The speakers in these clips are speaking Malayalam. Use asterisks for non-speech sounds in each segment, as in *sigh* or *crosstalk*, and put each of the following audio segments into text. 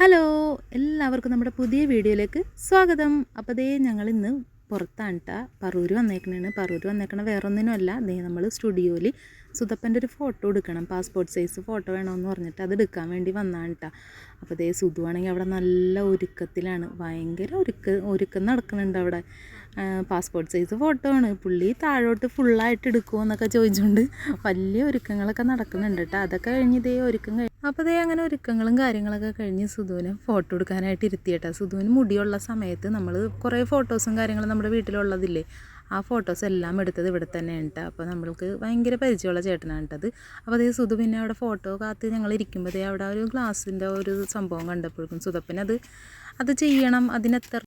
ഹലോ എല്ലാവർക്കും നമ്മുടെ പുതിയ വീഡിയോയിലേക്ക് സ്വാഗതം. അപ്പോൾ ദേ ഞങ്ങൾ ഇന്ന് പുറത്താണ് കേട്ടോ പറൂര് വന്നേക്കണേണ്. പറൂര് വന്നേക്കണ വേറെ ഒന്നിനുമല്ല ദേ നമ്മൾ സ്റ്റുഡിയോയിൽ സുതപ്പന്റെ ഒരു ഫോട്ടോ എടുക്കണം. പാസ്പോർട്ട് സൈസ് ഫോട്ടോ വേണമെന്ന് പറഞ്ഞിട്ട് അത് എടുക്കാൻ വേണ്ടി വന്നതാണ് കേട്ടോ അപ്പോൾ ദേ സുധുവാണെങ്കിൽ അവിടെ നല്ല ഒരുക്കത്തിലാണ്. ഭയങ്കര ഒരുക്ക ഒരുക്കം നടക്കുന്നുണ്ട് അവിടെ. പാസ്പോർട്ട് സൈസ് ഫോട്ടോ ആണ്. പുള്ളി താഴോട്ട് ഫുള്ളായിട്ട് എടുക്കുമോ എന്നൊക്കെ ചോദിച്ചുകൊണ്ട് വലിയ ഒരുക്കങ്ങളൊക്കെ നടക്കുന്നുണ്ട് കേട്ടോ അതൊക്കെ കഴിഞ്ഞ് ഇതേ ഒരുക്കം കഴിഞ്ഞ് അപ്പോൾ ദേ അങ്ങനെ ഒരുക്കങ്ങളും കാര്യങ്ങളൊക്കെ കഴിഞ്ഞ് സുധുവിന് ഫോട്ടോ എടുക്കാനായിട്ട് ഇരുത്തി കേട്ടോ സുധുവിന് മുടിയുള്ള സമയത്ത് നമ്മൾ കുറേ ഫോട്ടോസും കാര്യങ്ങളും നമ്മുടെ വീട്ടിലുള്ളതില്ലേ ആ ഫോട്ടോസ് എല്ലാം എടുത്തത് ഇവിടെ തന്നെയാണ് കേട്ടോ അപ്പോൾ നമ്മൾക്ക് ഭയങ്കര പരിചയമുള്ള ചേട്ടനാണ് കേട്ടത് അപ്പോൾ അതേ സുധു പിന്നെ അവിടെ ഫോട്ടോ കാത്ത് ഞങ്ങൾ ഇരിക്കുമ്പോഴേ അവിടെ ഒരു ഗ്ലാസിന്റെ ഒരു സംഭവം കണ്ടപ്പോഴേക്കും സുധപ്പിനത് അത് ചെയ്യണം. അതിനെത്ര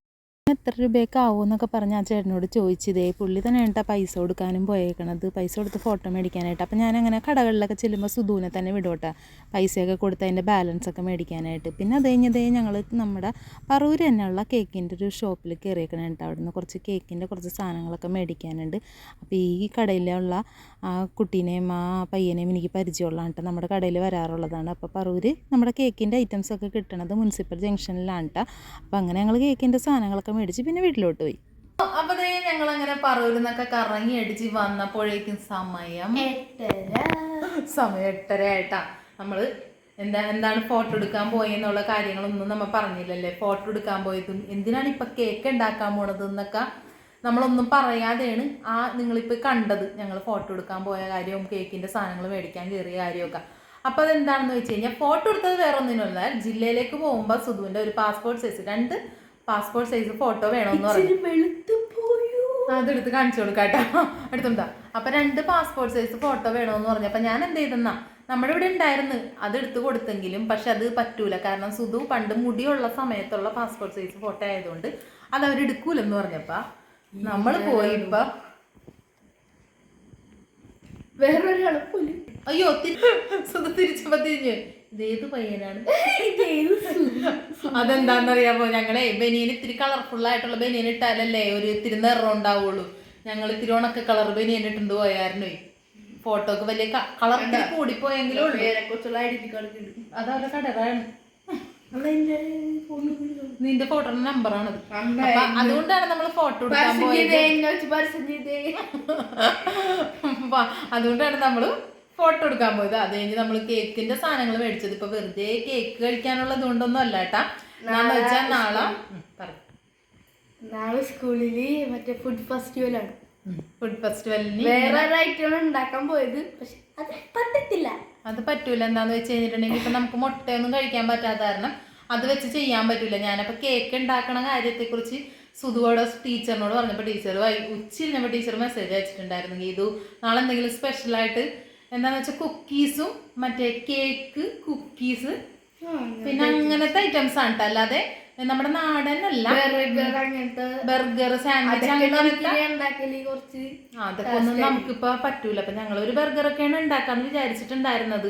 എത്ര രൂപയൊക്കെ ആവുമെന്നൊക്കെ പറഞ്ഞ് ആ ചേട്ടനോട് ചോദിച്ചതേ പുള്ളി തന്നെ കേട്ടാ പൈസ കൊടുക്കാനും പോയേക്കണത്. പൈസ കൊടുത്ത് ഫോട്ടോ മേടിക്കാനായിട്ട്. അപ്പം ഞാനങ്ങനെ കടകളിലൊക്കെ ചെല്ലുമ്പോൾ സുധുവിനെ തന്നെ വിടോട്ടെ പൈസയൊക്കെ കൊടുത്ത് അതിന്റെ ബാലൻസ് ഒക്കെ മേടിക്കാനായിട്ട്. പിന്നെ അത് കഴിഞ്ഞതേ ഞങ്ങൾ നമ്മുടെ പറൂര് തന്നെയുള്ള കേക്കിന്റെ ഒരു ഷോപ്പിൽ കയറിയേക്കണം കേട്ടോ അവിടുന്ന് കുറച്ച് കേക്കിന്റെ കുറച്ച് സാധനങ്ങളൊക്കെ മേടിക്കാനുണ്ട്. അപ്പോൾ ഈ കടയിലുള്ള ആ കുട്ടീനെയും ആ പയ്യനെയും എനിക്ക് പരിചയമുള്ളതാണ് കേട്ടോ നമ്മുടെ കടയിൽ വരാറുള്ളതാണ്. അപ്പോൾ പറൂര് നമ്മുടെ കേക്കിന്റെ ഐറ്റംസ് ഒക്കെ കിട്ടണത് മുനിസിപ്പൽ ജംഗ്ഷനിലാണ് കേട്ടോ അപ്പോൾ അങ്ങനെ ഞങ്ങൾ കേക്കിന്റെ സാധനങ്ങളൊക്കെ മേടിച്ച് പിന്നെ വീട്ടിലോട്ട് പോയി. അപ്പൊ ഞങ്ങൾ അങ്ങനെ പറവൂരിന്നൊക്കെ കറങ്ങി അടിച്ച് വന്നപ്പോഴേക്കും സമയം സമയം എട്ടര. ആയിട്ടാ നമ്മൾ എന്താ എന്താണ് ഫോട്ടോ എടുക്കാൻ പോയെന്നുള്ള കാര്യങ്ങളൊന്നും നമ്മൾ പറഞ്ഞില്ലല്ലേ? ഫോട്ടോ എടുക്കാൻ പോയതും എന്തിനാണ് ഇപ്പൊ കേക്ക് ഉണ്ടാക്കാൻ പോണത് എന്നൊക്കെ നമ്മളൊന്നും പറയാതെയാണ് ആ നിങ്ങളിപ്പോൾ കണ്ടത്. ഞങ്ങൾ ഫോട്ടോ എടുക്കാൻ പോയ കാര്യവും കേക്കിന്റെ സാധനങ്ങൾ മേടിക്കാൻ കയറിയ കാര്യമൊക്കെ അപ്പൊ അതെന്താണെന്ന് വെച്ച് കഴിഞ്ഞാൽ ഫോട്ടോ എടുത്തത് വേറെ ഒന്നിനുമല്ല ജില്ലയിലേക്ക് പോകുമ്പോൾ സുധുവിന്റെ ഒരു പാസ്പോർട്ട് സൈസ് രണ്ട് പാസ്പോർട്ട് സൈസ് ഫോട്ടോ വേണമെന്ന് പറഞ്ഞു. അതെടുത്ത് കാണിച്ചു കൊടുക്കാട്ടോ. എടുത്തുണ്ടാ അപ്പൊ രണ്ട് പാസ്പോർട്ട് സൈസ് ഫോട്ടോ വേണമെന്ന് പറഞ്ഞു. അപ്പൊ ഞാൻ എന്ത് ചെയ്തെന്നാ? നമ്മുടെ ഇവിടെ ഉണ്ടായിരുന്നു. അത് എടുത്തു കൊടുത്തെങ്കിലും പക്ഷെ അത് പറ്റൂല. കാരണം സുധു പണ്ട് മുടിയുള്ള സമയത്തുള്ള പാസ്പോർട്ട് സൈസ് ഫോട്ടോ ആയതുകൊണ്ട് അത് അവരെടുക്കൂലെന്ന് പറഞ്ഞപ്പ നമ്മൾ പോയി ഇപ്പൊ വേറൊരാളെ പോലും അയ്യോ *laughs* സുധു തിരിച്ചപ്പോ തിരിഞ്ഞ്. ഇതേത് പയ്യനാണ്? അതെന്താന്നറിയാമോ ഞങ്ങളെ ബനിയൻ ഇത്തിരി കളർഫുൾ ആയിട്ടുള്ള ബനിയൻ ഇട്ടാലല്ലേ ഒരു ഇത്തിരി നിറം ഉണ്ടാവുള്ളൂ. ഞങ്ങൾ ഇത്തിരി ഉണക്ക കളർ ബനിയൻ ഇട്ടുണ്ട് പോയായിരുന്നു ഫോട്ടോക്ക് വലിയ കളർ കൂടി കൂടിപ്പോയെങ്കിലും അതവരുടെ ഫോൺ നിന്റെ ഫോട്ടോയുടെ നമ്പറാണ് അതുകൊണ്ടാണ് നമ്മൾ ഫോട്ടോ എടുക്കാൻ പോയത്. അതുകൊണ്ടാണ് നമ്മൾ ഫോട്ടോ എടുക്കാൻ പോയത്. അത് കഴിഞ്ഞ് നമ്മൾ കേക്കിന്റെ സാധനങ്ങൾ മേടിച്ചത്. ഇപ്പൊ വെറുതെ കേക്ക് കഴിക്കാനുള്ളത് കൊണ്ടൊന്നും അല്ല കേട്ടാ. നാളെ വെച്ചാൽ നാളെ നാളെ സ്കൂളിൽ മറ്റേ ഫുഡ് ഫെസ്റ്റിവൽ ആണ്. ഫുഡ് ഫെസ്റ്റിവലിന് വേറെ ഐറ്റം ഉണ്ടാക്കാൻ പോയത്. പക്ഷെ അത് പറ്റത്തില്ല. അത് പറ്റൂല. എന്താന്ന് വെച്ച് കഴിഞ്ഞിട്ടുണ്ടെങ്കിൽ ഇപ്പൊ നമുക്ക് മുട്ടയൊന്നും കഴിക്കാൻ പറ്റാത്ത കാരണം അത് വെച്ച് ചെയ്യാൻ പറ്റൂല. ഞാനപ്പോ കേക്ക് ഉണ്ടാക്കണ കാര്യത്തെ കുറിച്ച് സുധുവോട് ടീച്ചറിനോട് പറഞ്ഞപ്പോൾ ടീച്ചർ ഉച്ച ടീച്ചർ മെസ്സേജ് അയച്ചിട്ടുണ്ടായിരുന്നു. ഇത് നാളെ എന്തെങ്കിലും സ്പെഷ്യൽ ആയിട്ട് എന്താന്ന് വെച്ചാൽ കുക്കീസും മറ്റേ കേക്ക് കുക്കീസ് പിന്നെ അങ്ങനത്തെ ഐറ്റംസ് ആണ് കേട്ടോ അല്ലാതെ നമ്മുടെ നാടൻ അല്ല ബർഗർ സാൻഡ്വിച്ച് അതൊക്കെ അങ്ങനത്തെ അതൊക്കെ ഒന്നും നമുക്കിപ്പോ പറ്റൂല. അപ്പൊ ഞങ്ങൾ ഒരു ബർഗർ ഒക്കെയാണ് ഉണ്ടാക്കാന്ന് വിചാരിച്ചിട്ടുണ്ടായിരുന്നത്.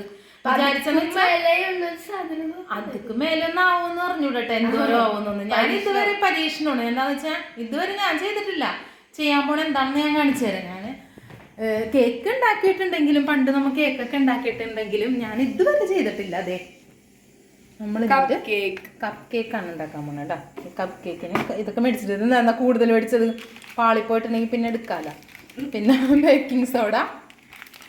അതിക്ക് മേലൊന്നും ആവുമെന്ന് പറഞ്ഞൂടട്ടെ എന്തോരം ആവുമെന്നൊന്നും ഞാൻ ഇതുവരെ പരീക്ഷണമാണ്. എന്താന്ന് വെച്ചാൽ ഇതുവരെ ഞാൻ ചെയ്തിട്ടില്ല. ചെയ്യാൻ പോണ എന്താണെന്ന് ഞാൻ കാണിച്ചു തരാം. ഞാൻ കേക്ക് ഉണ്ടാക്കിയിട്ടുണ്ടെങ്കിലും പണ്ട് നമ്മൾ കേക്കൊക്കെ ഉണ്ടാക്കിയിട്ടുണ്ടെങ്കിലും ഞാൻ ഇതുവരെ ചെയ്തിട്ടില്ല അതെ നമ്മൾ കപ്പ് കേക്ക് കപ്പ് കേക്കാണ് ഉണ്ടാക്കാൻ പോണേ കേട്ടോ കപ്പ് കേക്കിന് ഇതൊക്കെ മേടിച്ചിട്ട് എന്താ കൂടുതൽ മേടിച്ചത്? പാളിപ്പോയിട്ടുണ്ടെങ്കിൽ പിന്നെ എടുക്കാമല്ലോ പിന്നെ ബേക്കിംഗ് സോഡ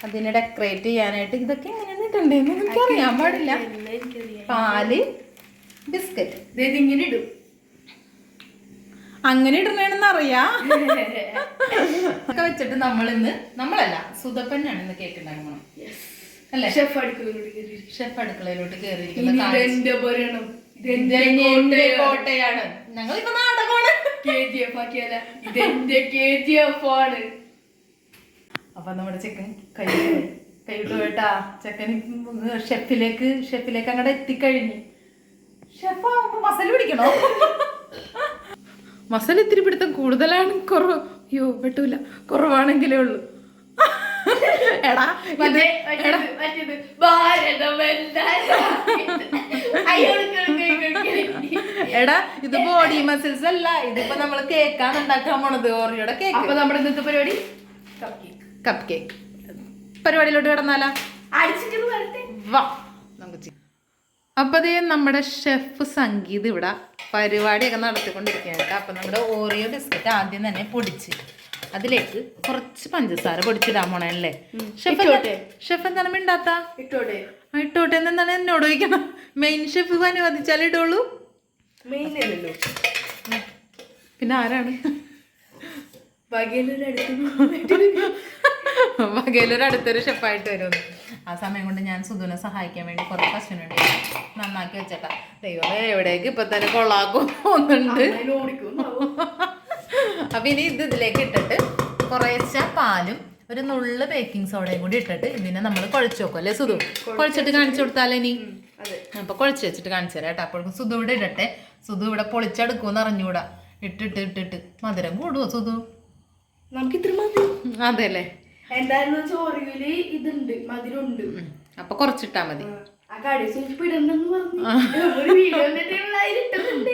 അതിനെ ഡെക്കറേറ്റ് ചെയ്യാനായിട്ട് ഇതൊക്കെ എങ്ങനെയാണ് ഇട്ടുണ്ടെന്ന് എനിക്കറിയാൻ പാടില്ല. പാൽ ബിസ്ക്കറ്റ് ഇങ്ങനെ ഇടും. അങ്ങനെ ഇടണേണെന്ന് അറിയാ. *laughs* ഒക്കെ വെച്ചിട്ട് നമ്മൾ ഇന്ന് നമ്മളല്ല സുതപ്പനാണ് ഇന്ന് കേക്ക് ഉണ്ടാക്കണം അല്ലെ? ഷെഫ് അടുക്കളയിലോട്ട് ഷെഫ് അടുക്കളയിലോട്ട് ഇനി കയറിയിരിക്കുന്ന ഇതെന്റെ ഭരണം ഇതെന്റെ കോട്ടയാണ്. ഞങ്ങൾ ഇപ്പൊ നാടകമാണ്. കെ ജി എഫ് ആക്കിയല്ല ഇതെന്റെ കെ ജി എഫ് ആണ്. അപ്പൊ നമ്മുടെ ചെക്കൻ കൈ കൈവിട്ടു കേട്ടാ ചെക്കൻ ഷെഫിലേക്ക് ഷെഫിലേക്ക് അങ്ങോട്ട് എത്തിക്കഴിഞ്ഞു. ഷെഫ് മസാല പിടിക്കണോ? *laughs* മസാല ഇത്തിരി പിടുത്തം കൂടുതലാണ്. കുറവ്. അയ്യോ പറ്റൂല കുറവാണെങ്കിലേ ഉള്ളൂ. എടാ എടാ. ഇത് ബോഡി മസിൽസ് അല്ല. ഇതിപ്പോ നമ്മൾ കേക്കാണ് ഉണ്ടാക്കാൻ പോണത്. ഓറിയുടെ കേക്ക് അപ്പൊ നമ്മുടെ ഇന്നത്തെ പരിപാടി? കപ്പ് കേക്ക് പരിപാടിയിലോട്ട് കിടന്നാലാ? അടിച്ചിട്ട് വരട്ടെ. വാ. നമുക്ക് അപ്പോൾ അതേ നമ്മുടെ ഷെഫ് സംഗീത് ഇവിടെ പരിപാടിയൊക്കെ നടത്തിക്കൊണ്ടിരിക്കുകയാണ് കേട്ടോ. അപ്പം നമ്മുടെ ഓറിയോ ബിസ്ക്കറ്റ് ആദ്യം തന്നെ പൊടിച്ച് അതിലേക്ക് കുറച്ച് പഞ്ചസാര പൊടിച്ചിടാൻ പോണല്ലേ ഷെഫ്? ഷെഫ് എന്താണ് മിണ്ടാത്ത? ഇട്ടോട്ടെ. ഇട്ടോട്ടെ എന്നാണ് എന്താണ് എന്നോട് ചോദിക്കണം മെയിൻ ഷെഫ് അനുവദിച്ചാൽ ഇടുള്ളൂ. മെയിൻ അല്ലല്ലോ. പിന്നെ ആരാണ്? വകയിലൊരു അടുത്തൊരു ഷെഫായിട്ട് വരുമെന്ന് ആ സമയം കൊണ്ട് ഞാൻ സുധുവിനെ സഹായിക്കാൻ വേണ്ടി കുറച്ച് പശുവിനുണ്ട് നന്നാക്കി വെച്ചേട്ടാ ദൈവമേ എവിടേക്ക് ഇപ്പൊ തന്നെ കൊള്ളാക്കും ഓടിക്കും അപ്പൊ ഇനി ഇത് ഇതിലേക്ക് ഇട്ടിട്ട് കുറേശ്ശെ പാലും ഒരു നുള്ള് ബേക്കിംഗ് സോഡയും കൂടി ഇട്ടിട്ട് ഇതിനെ നമ്മൾ കുഴച്ച് വെക്കും അല്ലേ സുധു? കുഴച്ചിട്ട് കാണിച്ചു കൊടുത്താലേ ഇനി? അതെ. അപ്പൊ കുഴച്ച് വെച്ചിട്ട് കാണിച്ചു തരാം കേട്ടോ. അപ്പോഴേക്കും സുധു ഇവിടെ ഇടട്ടെ. സുധു ഇവിടെ പൊളിച്ചെടുക്കുമെന്ന് അറിഞ്ഞൂടാ. ഇട്ടിട്ട് ഇട്ടിട്ട് മധുരം കൂടുവോ സുധു? നമുക്ക് ഇത്ര മതി. അതെ അല്ലേ എന്തായാലും ചോറിയിൽ ഇതുണ്ട് മധുരമുണ്ട്. അപ്പൊ കുറച്ചിട്ടാ മതി. ആ കടി സൂപ്പ് ഇടണ്ടെന്ന് പറഞ്ഞു. ഒരു വീഡിയോ ഇട്ടിട്ടുണ്ട്.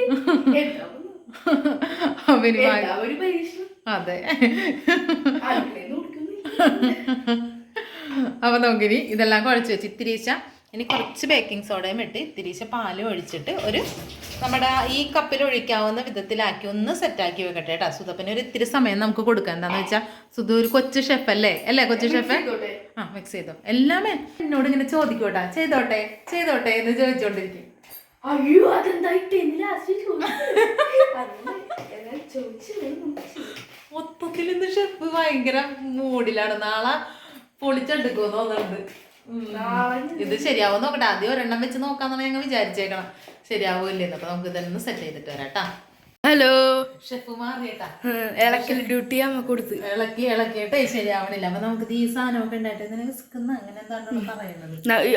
ഒരു അതെ. അപ്പൊ നമുക്കിനി ഇതെല്ലാം കുഴച്ച് വെച്ച് ഇത്തിരീശ ഇനി കുറച്ച് ബേക്കിംഗ് സോഡയും ഇട്ട് തിരിച്ച് പാലും ഒഴിച്ചിട്ട് ഒരു നമ്മുടെ ഈ കപ്പിൽ ഒഴിക്കാവുന്ന വിധത്തിലാക്കി ഒന്ന് സെറ്റാക്കി വെക്കട്ടെ കേട്ടോ സുധപ്പന് ഒരു ഇത്തിരി സമയം നമുക്ക് കൊടുക്കാം. എന്താന്ന് വെച്ചാൽ സുധു ഒരു കൊച്ചു ഷെഫ് അല്ലേ? അല്ലേ കൊച്ചു ഷെഫ് ആ മിക്സ് ചെയ്തോ. എല്ലാം എന്നോട് ഇങ്ങനെ ചോദിക്കൂട്ടാ. ചെയ്തോട്ടെ ചെയ്തോട്ടെ എന്ന് ചോദിച്ചോണ്ടിരിക്കും. അയ്യോ മൊത്തത്തിൽ ഇന്ന് ഷെഫ് ഭയങ്കര മൂഡിലാണ് നാളെ പൊളിച്ചെടുക്കുമെന്ന് തോന്നുന്നുണ്ട്. ഇത് ശരിയാവും നോക്കട്ടെ. ആദ്യം ഒരെണ്ണം വെച്ച് നോക്കാന്നാണ് ഞങ്ങൾ വിചാരിച്ചേക്കണം. ശരിയാവൂല്ലേന്ന് അപ്പൊ നമുക്ക് ഇതൊന്ന് സെറ്റ് ചെയ്തിട്ട് വരാട്ടാ ഹലോ ഇളക്കൽ ഡ്യൂട്ടി അമ്മ കൊടുത്ത്. ഇളക്കി ഇളക്കിയിട്ടേ ശരിയാവണില്ല. അപ്പൊ നമുക്ക് ഈ സാധനമൊക്കെ ഉണ്ടായിട്ട് നിനക്ക് അങ്ങനെ എന്താണോ പറയുന്നത്.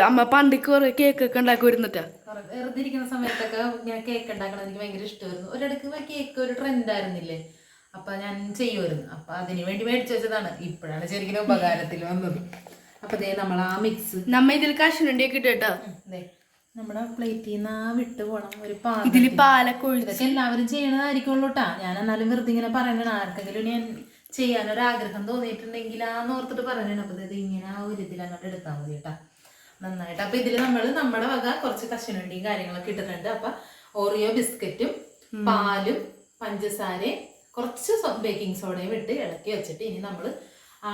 അമ്മ പണ്ട് കുറെ കേക്ക് ഒക്കെ ഉണ്ടാക്കി വരുന്നിട്ടാ? വെറുതെ ഇരിക്കുന്ന സമയത്തൊക്കെ ഞാൻ കേക്ക് ഉണ്ടാക്കണം എനിക്ക് ഭയങ്കര ഇഷ്ടമായിരുന്നു. ഒരിടക്ക് കേക്ക് ഒരു ട്രെൻഡ് ആയിരുന്നില്ലേ? അപ്പൊ ഞാൻ ചെയ്യുമായിരുന്നു. അപ്പൊ അതിനു വേണ്ടി മേടിച്ചു വെച്ചതാണ്. ഇപ്പോഴാണ് ശരിക്കും ഉപകാരത്തിൽ വന്നത്. അപ്പൊ ദേ നമ്മൾ ആ മിക്സ് നമ്മ ഇതിൽ കശുവണ്ടിയൊക്കെ ഇട്ടോ നമ്മുടെ പ്ലേറ്റിൽ നിന്ന് ആ വിട്ട് പോണം ഒരു ഇതിൽ പാലൊക്കെ ഇതൊക്കെ എല്ലാവരും ചെയ്യണതായിരിക്കുള്ളൂ കേട്ടാ ഞാൻ എന്നാലും വെറുതെ ഇങ്ങനെ പറയണ ആർക്കെങ്കിലും ഞാൻ ചെയ്യാനൊരാഗ്രഹം തോന്നിയിട്ടുണ്ടെങ്കിൽ ആ ഓർത്തിട്ട് പറയണേ അപ്പൊ ഇത് ഇങ്ങനെ ആ ഒരു ഇതിൽ അങ്ങോട്ട് എടുത്താൽ മതി കേട്ടാ നന്നായിട്ട്. അപ്പൊ ഇതിൽ നമ്മൾ നമ്മുടെ വക കുറച്ച് കശനുണ്ടിയും കാര്യങ്ങളൊക്കെ ഇട്ടിട്ടുണ്ട്. അപ്പൊ ഓറിയോ ബിസ്ക്കറ്റും പാലും പഞ്ചസാരയും കുറച്ച് ബേക്കിംഗ് സോഡയും ഇട്ട് ഇളക്കി വെച്ചിട്ട് ഇനി നമ്മൾ ആ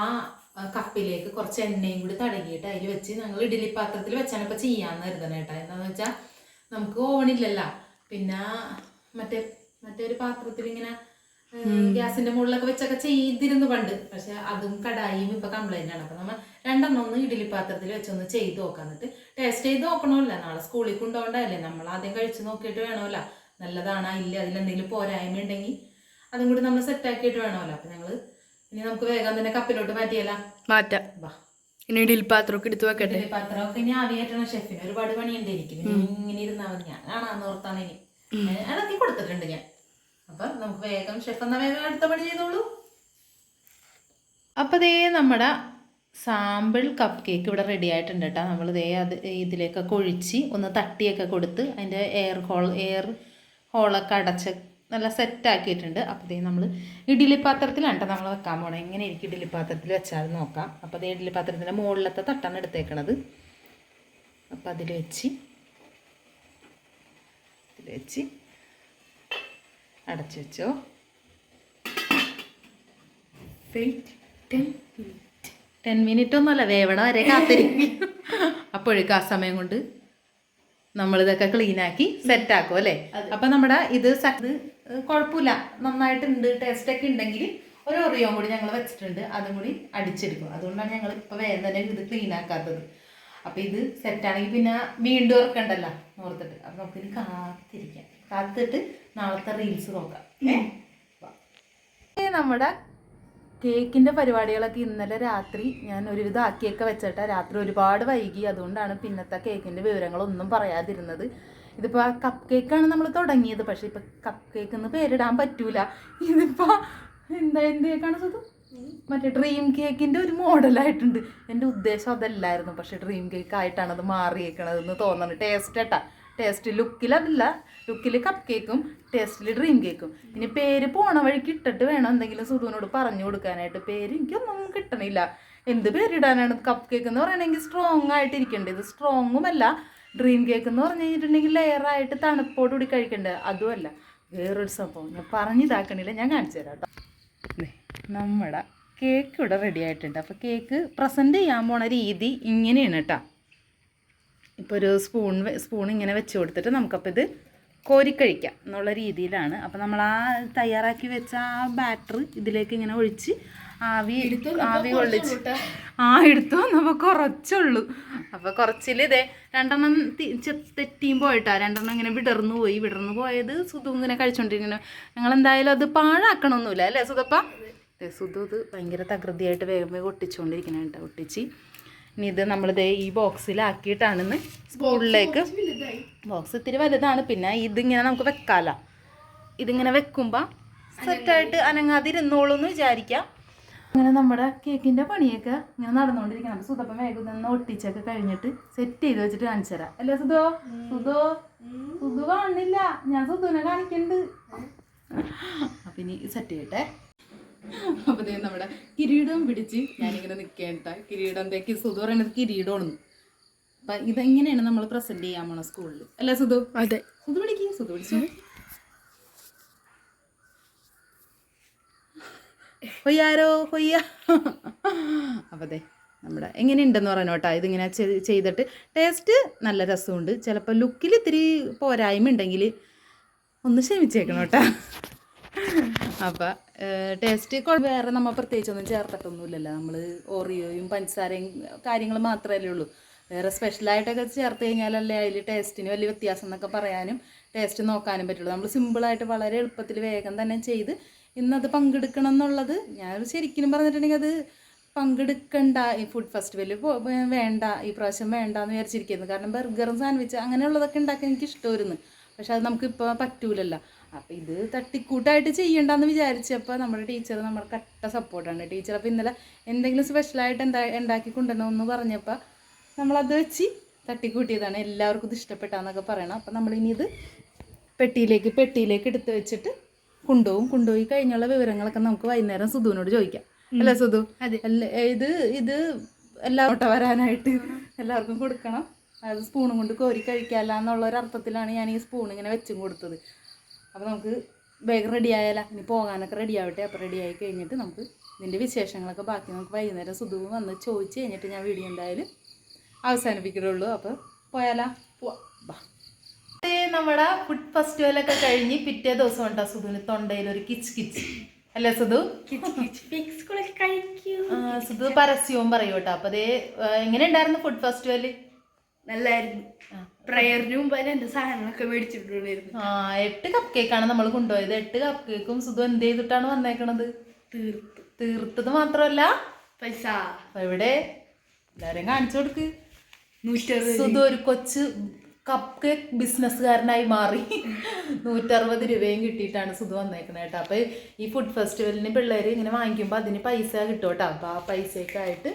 കപ്പിലേക്ക് കുറച്ച് എണ്ണയും കൂടി തടകിയിട്ട് അതിൽ വെച്ച് ഞങ്ങൾ ഇഡ്ഡലി പാത്രത്തിൽ വെച്ചാണ് ഇപ്പം ചെയ്യാമെന്ന് കരുതണം കേട്ടോ. എന്താന്ന് വെച്ചാൽ നമുക്ക് ഓവണില്ലല്ലോ പിന്നെ മറ്റേ മറ്റേ ഒരു പാത്രത്തിൽ ഇങ്ങനെ ഗ്യാസിന്റെ മുകളിലൊക്കെ വെച്ചൊക്കെ ചെയ്തിരുന്നു പണ്ട്. പക്ഷെ അതും കടായിയും ഇപ്പൊ കംപ്ലൈന്റ് ആണ്. അപ്പൊ നമ്മൾ രണ്ടെണ്ണം ഒന്ന് ഇഡ്ഡലി പാത്രത്തിൽ വെച്ചൊന്ന് ചെയ്ത് നോക്കാം. എന്നിട്ട് ടേസ്റ്റ് ചെയ്ത് നോക്കണമല്ല. നാളെ സ്കൂളിൽ കൊണ്ടുപോകണ്ടല്ലേ നമ്മൾ ആദ്യം കഴിച്ച് നോക്കിയിട്ട് വേണമല്ലോ. നല്ലതാണോ ഇല്ല? അതിലെന്തെങ്കിലും പോരായ്മ ഉണ്ടെങ്കിൽ അതും കൂടി നമ്മൾ സെറ്റാക്കിയിട്ട് വേണമല്ലോ. അപ്പൊ ഞങ്ങൾ ഇനി നമുക്ക് വേഗം തന്നെ കപ്പിലോട്ട് മാറ്റിയല്ല മാറ്റാം. ഇനി ഇടിയിൽ പാത്രമൊക്കെ എടുത്ത് വെക്കട്ടെ. പാത്രമൊക്കെ ഇനി ആവിയായിട്ടാണ് ഷെഫിന്. ഒരുപാട് പണിയുണ്ട് എനിക്ക്. ഇങ്ങനെ ഇരുന്നാൽ മതി. ഞാൻ കാണാന്ന് ഓർത്താണ് ഇനി. അതൊക്കെ കൊടുത്തിട്ടുണ്ട് ഞാൻ. അപ്പൊ നമുക്ക് വേഗം ഷെഫ് എന്നാ വേഗം അടുത്ത പണി ചെയ്തോളൂ. അപ്പൊ ദേ നമ്മുടെ സാമ്പിൾ കപ്പ് കേക്ക് ഇവിടെ റെഡി ആയിട്ടുണ്ട് കേട്ടോ നമ്മൾ ദേ അത് ഇതിലേക്കൊക്കെ ഒഴിച്ച് ഒന്ന് തട്ടിയൊക്കെ കൊടുത്ത് അതിന്റെ എയർ ഹോൾ എയർ ഹോളൊക്കെ അടച്ച് നല്ല സെറ്റ് ആക്കിയിട്ടുണ്ട്. അപ്പോൾ ദേ നമ്മൾ ഇഡ്ഡലി പാത്രത്തിലാണ് കേട്ടോ നമ്മൾ വെക്കാൻ പോകണം എങ്ങനെ എനിക്ക് ഇഡ്ഡലി പാത്രത്തിൽ വെച്ചാൽ നോക്കാം. അപ്പോൾ അതേ ഇഡ്ഡലി പാത്രത്തിന്റെ മുകളിലത്തെ തട്ടാണ് എടുത്തേക്കണത്. അപ്പോൾ അതിൽ വെച്ച് ഇതിൽ വെച്ച് അടച്ചു വെച്ചോ. ടെൻ മിനിറ്റ് ഒന്നുമല്ല വേവണ വരെ കാത്തിരിക്കും. അപ്പോഴേക്കും ആ സമയം കൊണ്ട് നമ്മളിതൊക്കെ ക്ലീനാക്കി സെറ്റാക്കും അല്ലേ? അപ്പം നമ്മുടെ ഇത് ഇത് കുഴപ്പമില്ല നന്നായിട്ടുണ്ട് ടേസ്റ്റ് ഒക്കെ ഉണ്ടെങ്കിൽ ഒരു ഒറിയോ കൂടി ഞങ്ങൾ വെച്ചിട്ടുണ്ട്. അതും കൂടി അടിച്ചെടുക്കും. അതുകൊണ്ടാണ് ഞങ്ങൾ ഇപ്പോൾ വേഗം തന്നെ ഇത് ക്ലീൻ ആക്കാത്തത്. അപ്പോൾ ഇത് സെറ്റാണെങ്കിൽ പിന്നെ വീണ്ടും ഇറക്കണ്ടല്ലോ ഓർത്തിട്ട്. അപ്പോൾ നമുക്കിത് കാത്തിരിക്കാം. കാത്തിട്ട് നാളത്തെ റീൽസ് നോക്കാം. ഏ? നമ്മുടെ കേക്കിന്റെ പരിപാടികളൊക്കെ ഇന്നലെ രാത്രി ഞാൻ ഒരുവിധം ആക്കിയൊക്കെ വെച്ചിട്ട്. രാത്രി ഒരുപാട് വൈകി. അതുകൊണ്ടാണ് പിന്നത്തെ കേക്കിന്റെ വിവരങ്ങളൊന്നും പറയാതിരുന്നത്. ഇതിപ്പോൾ ആ കപ്പ് കേക്കാണ് നമ്മൾ തുടങ്ങിയത്. പക്ഷേ ഇപ്പം കപ്പ് കേക്ക് എന്ന് പേരിടാൻ പറ്റൂല. ഇതിപ്പോൾ എന്താ എന്ത് കേക്കാണ് സുധു? മറ്റേ ഡ്രീം കേക്കിന്റെ ഒരു മോഡലായിട്ടുണ്ട് എന്റെ ഉദ്ദേശം അതല്ലായിരുന്നു. പക്ഷെ ഡ്രീം കേക്ക് ആയിട്ടാണ് അത് മാറിയേക്കണതെന്ന് തോന്നുന്നു ടേസ്റ്റ് ഏട്ടാ. ടേസ്റ്റ് ലുക്കിൽ അതില്ല. ലുക്കിൽ കപ്പ് കേക്കും ടേസ്റ്റിൽ ഡ്രീം കേക്കും ഇനി പേര് പോണ വഴിക്ക് ഇട്ടിട്ട് വേണം എന്തെങ്കിലും സുധുവിനോട് പറഞ്ഞു കൊടുക്കാനായിട്ട്. പേര് എനിക്കൊന്നും കിട്ടണില്ല. എന്ത് പേരിടാനാണ് കപ്പ് കേക്ക് എന്ന് പറയണമെങ്കിൽ സ്ട്രോങ് ആയിട്ടിരിക്കേണ്ടത് സ്ട്രോങ്ങുമല്ല ഡ്രീം കേക്ക് എന്ന് പറഞ്ഞു കഴിഞ്ഞിട്ടുണ്ടെങ്കിൽ ലെയറായിട്ട് തണുപ്പോട് കൂടി കഴിക്കണ്ടേ? അതുമല്ല. വേറൊരു സംഭവം. ഞാൻ പറഞ്ഞിതാക്കണില്ല ഞാൻ കാണിച്ചു തരാം കേട്ടോ നമ്മുടെ കേക്ക് ഇവിടെ റെഡി ആയിട്ടുണ്ട്. അപ്പോൾ കേക്ക് പ്രസന്റ് ചെയ്യാൻ പോണ രീതി ഇങ്ങനെയാണ് കേട്ടോ ഇപ്പോൾ ഒരു സ്പൂൺ സ്പൂൺ ഇങ്ങനെ വെച്ച് കൊടുത്തിട്ട് നമുക്കപ്പോൾ ഇത് കോരിക്കഴിക്കാം എന്നുള്ള രീതിയിലാണ്. അപ്പോൾ നമ്മൾ ആ തയ്യാറാക്കി വെച്ച ആ ബാറ്റർ ഇതിലേക്ക് ഇങ്ങനെ ഒഴിച്ച് ആവി ആവി കൊള്ളിച്ച്. ആ എടുത്തു? വന്നപ്പോൾ കുറച്ചുള്ളൂ. അപ്പോൾ കുറച്ചിൽ ഇതേ രണ്ടെണ്ണം തി- ചെ- തെറ്റിയും പോയിട്ടാ. രണ്ടെണ്ണം ഇങ്ങനെ വിടർന്നു പോയി. വിടർന്നു പോയത് സുധു ഇങ്ങനെ കഴിച്ചോണ്ടിരിക്കുന്നു. ഞങ്ങൾ എന്തായാലും അത് പാഴാക്കണമൊന്നുമില്ല അല്ലേ സുധപ്പ? സുധു ഇത് ഭയങ്കര തകൃതിയായിട്ട് വേഗം വേഗം ഒട്ടിച്ചുകൊണ്ടിരിക്കണം കേട്ടോ ഒട്ടിച്ച്. ഇനി ഇത് നമ്മളിത് ഈ ബോക്സിലാക്കിയിട്ടാണെന്ന് ഇന്ന് സ്കൂളിലേക്ക്. ബോക്സ് ഇത്തിരി വലുതാണ്. പിന്നെ ഇതിങ്ങനെ നമുക്ക് വെക്കാല. ഇതിങ്ങനെ വെക്കുമ്പോൾ സെറ്റായിട്ട് അനങ്ങാതിരുന്നോളൂ എന്ന് വിചാരിക്കാം. അങ്ങനെ നമ്മുടെ കേക്കിന്റെ പണിയൊക്കെ ഇങ്ങനെ നടന്നുകൊണ്ടിരിക്കണം അപ്പോൾ സുധപ്പം വേഗം നിന്ന് ഒട്ടിച്ചൊക്കെ കഴിഞ്ഞിട്ട് സെറ്റ് ചെയ്ത് വെച്ചിട്ട് കാണിച്ചു തരാം. അല്ലേ സുധോ? സുധോ? സുധു കാണുന്നില്ല. ഞാൻ സുധുവിനെ കാണിക്കണ്ട്. അപ്പം ഇനി സെറ്റ് ചെയ്യട്ടെ. അപ്പോൾ ദേ നമ്മുടെ കിരീടം പിടിച്ച് ഞാനിങ്ങനെ നിൽക്കേണ്ട കിരീടം എന്തേക്ക് സുധു പറയുന്നത് കിരീടമാണ് അപ്പം ഇതെങ്ങനെയാണ് നമ്മൾ പ്രസന്റ് ചെയ്യാൻ പോണ സ്കൂളിൽ അല്ലേ സുധു? അതെ. സുധു പിടിക്കും സുധു പിടിച്ചു. കൊയ്യാരോ കൊയ്യ അപ്പം അതെ നമ്മുടെ എങ്ങനെയുണ്ടെന്ന് പറഞ്ഞോട്ടാ ഇതിങ്ങനെ ചെയ്- ചെയ്തിട്ട് ടേസ്റ്റ് നല്ല രസമുണ്ട്. ചിലപ്പോൾ ലുക്കിൽ ഇത്തിരി പോരായ്മ ഉണ്ടെങ്കിൽ ഒന്ന് ക്ഷമിച്ചേക്കണം കേട്ടോ. അപ്പം ടേസ്റ്റ് വേറെ നമ്മൾ പ്രത്യേകിച്ചൊന്നും ചേർത്തിട്ടൊന്നുമില്ലല്ലോ. നമ്മൾ ഓറിയോയും പഞ്ചസാരയും കാര്യങ്ങൾ മാത്രമല്ലേ ഉള്ളൂ. വേറെ സ്പെഷ്യലായിട്ടൊക്കെ ചേർത്ത് കഴിഞ്ഞാലല്ലേ അതിൽ ടേസ്റ്റിന് വലിയ വ്യത്യാസം എന്നൊക്കെ പറയാനും ടേസ്റ്റ് നോക്കാനും പറ്റുള്ളൂ. നമ്മൾ സിമ്പിളായിട്ട് വളരെ എളുപ്പത്തിൽ വേഗം തന്നെ ചെയ്ത് ഇന്നത് പങ്കെടുക്കണം എന്നുള്ളത് ഞാൻ ശരിക്കും പറഞ്ഞിട്ടുണ്ടെങ്കിൽ അത് പങ്കെടുക്കണ്ട. ഈ ഫുഡ് ഫെസ്റ്റിവലിൽ വേണ്ട ഈ പ്രാവശ്യം വേണ്ട എന്ന് വിചാരിച്ചിരിക്കുന്നു. കാരണം ബർഗറും സാൻഡ്വിച്ച് അങ്ങനെയുള്ളതൊക്കെ ഉണ്ടാക്കാൻ എനിക്ക് ഇഷ്ടമായിരുന്നു. പക്ഷെ അത് നമുക്കിപ്പോൾ പറ്റൂലല്ലോ. അപ്പോൾ ഇത് തട്ടിക്കൂട്ടായിട്ട് ചെയ്യണ്ടെന്ന് വിചാരിച്ചപ്പോൾ നമ്മുടെ ടീച്ചർ നമ്മുടെ കട്ട സപ്പോർട്ടാണ്. ടീച്ചർ അപ്പോൾ ഇന്നലെ എന്തെങ്കിലും സ്പെഷ്യലായിട്ട് എന്താ ഉണ്ടാക്കി കൊണ്ടുവരണമെന്ന് പറഞ്ഞപ്പോൾ നമ്മളത് വെച്ച് തട്ടിക്കൂട്ടിയതാണ്. എല്ലാവർക്കും ഇത് ഇഷ്ടപ്പെട്ടാന്നൊക്കെ പറയണം. അപ്പം നമ്മളിനി ഇത് പെട്ടിയിലേക്ക് പെട്ടിയിലേക്ക് എടുത്ത് വെച്ചിട്ട് കൊണ്ടുപോകും. കൊണ്ടുപോയി കഴിഞ്ഞുള്ള വിവരങ്ങളൊക്കെ നമുക്ക് വൈകുന്നേരം സുധുവിനോട് ചോദിക്കാം. അല്ലേ സുധു? അതെ. ഇത് ഇത് എല്ലാവരും വരാനായിട്ട് എല്ലാവർക്കും കൊടുക്കണം. അത് സ്പൂണും കൊണ്ട് കോരി കഴിക്കാല്ല എന്നുള്ള ഒരു അർത്ഥത്തിലാണ് ഞാൻ ഈ സ്പൂൺ ഇങ്ങനെ വെച്ചും കൊടുത്തത്. അപ്പോൾ നമുക്ക് വേഗം റെഡി ആയാലോ? ഇനി പോകാനൊക്കെ റെഡി ആവട്ടെ. അപ്പോൾ റെഡി ആയി കഴിഞ്ഞിട്ട് നമുക്ക് ഇതിന്റെ വിശേഷങ്ങളൊക്കെ ബാക്കി. നമുക്ക് വൈകുന്നേരം സുധുവും വന്ന് ചോദിച്ച് കഴിഞ്ഞിട്ട് ഞാൻ വീഡിയോ എന്തായാലും അവസാനിപ്പിക്കുള്ളൂ അപ്പോൾ പോയാലാ? പോവാ. നമ്മുടെ ഫുഡ് ഫെസ്റ്റിവലൊക്കെ കഴിഞ്ഞ് പിറ്റേ ദിവസം ഉണ്ടാ സുധുവിന്? തൊണ്ടയിൽ ഒരു കിച്ച് കിച്ച്. അല്ലേ സുധു? സുധു പരസ്യവും പറയൂ കേട്ടോ. അപ്പൊ അതേ എങ്ങനെ ഉണ്ടായിരുന്നു ഫുഡ് ഫെസ്റ്റിവൽ നല്ലായിരുന്നു. പ്രയറിന് മുമ്പ് തന്നെ എന്റെ സാധനങ്ങളൊക്കെ മേടിച്ചിട്ടുണ്ടായിരുന്നു. ആ എട്ട് കപ്പ് കേക്കാണ് നമ്മൾ കൊണ്ടുപോയത്. എട്ട് കപ്പ് കേക്കും സുധു എന്ത് ചെയ്തിട്ടാണ് വന്നേക്കണത്? തീർത്തു. തീർത്തത് മാത്രമല്ല. പൈസ. എവിടെ? ഇവിടെ എല്ലാവരെയും കാണിച്ചു കൊടുക്ക്. സുധു ഒരു കൊച്ച് കപ്പ് കേക്ക് ബിസിനസ്സുകാരനായി മാറി. നൂറ്ററുപത് രൂപയും കിട്ടിയിട്ടാണ് സുധു വന്നേക്കുന്നത് കേട്ടോ. അപ്പോൾ ഈ ഫുഡ് ഫെസ്റ്റിവലിന് പിള്ളേർ ഇങ്ങനെ വാങ്ങിക്കുമ്പോൾ അതിന് പൈസ കിട്ടും കേട്ടോ അപ്പോൾ ആ പൈസയൊക്കെ ആയിട്ട്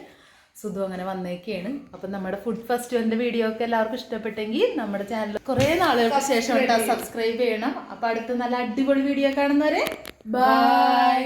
സുധു അങ്ങനെ വന്നേക്കാണ്. അപ്പം നമ്മുടെ ഫുഡ് ഫെസ്റ്റിവലിന്റെ വീഡിയോ ഒക്കെ എല്ലാവർക്കും ഇഷ്ടപ്പെട്ടെങ്കിൽ നമ്മുടെ ചാനൽ കുറേ നാളുകൾക്ക് ശേഷം സബ്സ്ക്രൈബ് ചെയ്യണം. അപ്പോൾ അടുത്ത നല്ല അടിപൊളി വീഡിയോ കാണുന്നവരെ ബൈ